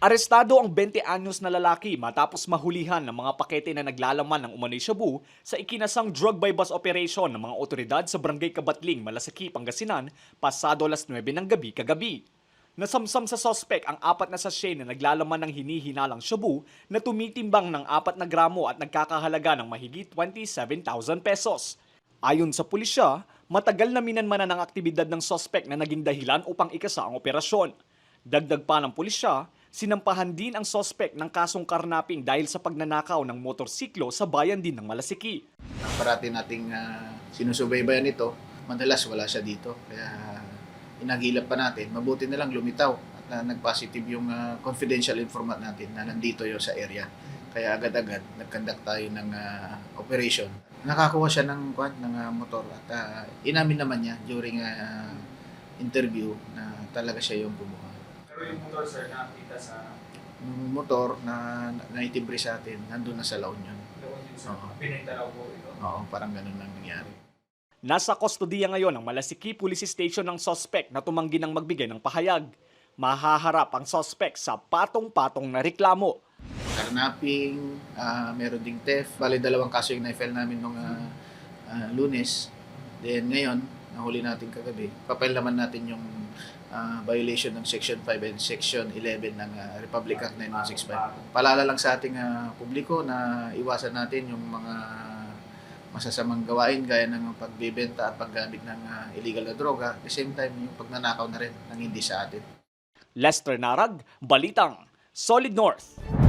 Arestado ang 20 anyos na lalaki matapos mahulihan ng mga pakete na naglalaman ng umano'y shabu sa ikinasang drug by bus operation ng mga otoridad sa Barangay Kabatling, Malasaki, Pangasinan pasado alas 9 ng gabi kagabi. Nasamsam sa sospek ang apat na sachet na naglalaman ng hinihinalang shabu na tumitimbang ng 4 na gramo at nagkakahalaga ng mahigit 27,000 pesos. Ayon sa pulisya, matagal na minanmanan ng aktibidad ng sospek na naging dahilan upang ikasa ang operasyon. Dagdag pa ng pulisya, sinampahan din ang sospek ng kasong karnaping dahil sa pagnanakaw ng motorsiklo sa bayan din ng Malasiki. Parati nating ah, sinusubaybayan ito, madalas wala siya dito. Kaya inagilap pa natin. Mabuti na lang lumitaw at na nag-positive yung ah, confidential informant natin na nandito yun sa area. Kaya agad-agad nag-conduct tayo ng ah, operation. Nakakuha siya ng, kwan, ng ah, motor at ah, inamin naman niya during ah, interview na talaga siya yung kumuha. Pero yung motor sir nakita sa Yung motor na naitibre sa atin, nandun na sa La Union. loob din sa Oo. raw po ito. Oo, parang ganun lang nangyari. Nasa kustodiya ngayon ng Malasiki Police Station ng sospek na tumanggi ng magbigay ng pahayag. Mahaharap ang sospek sa patong-patong na reklamo. Karnaping, ah meron ding theft. Bali, dalawang kaso yung na-file namin nung ah, ah, lunes. Then ngayon, nahuli natin kagabi. Papel naman natin yung ah, violation ng Section 5 and Section 11 ng ah, Republic Act 9165. Palala lang sa ating ah, publiko na iwasan natin yung mga masasamang gawain gaya ng pagbibenta at paggamit ng ah, illegal na droga. At the same time, yung pagnanakaw na rin ng hindi sa atin. Lester Narag, Balitang, Solid North.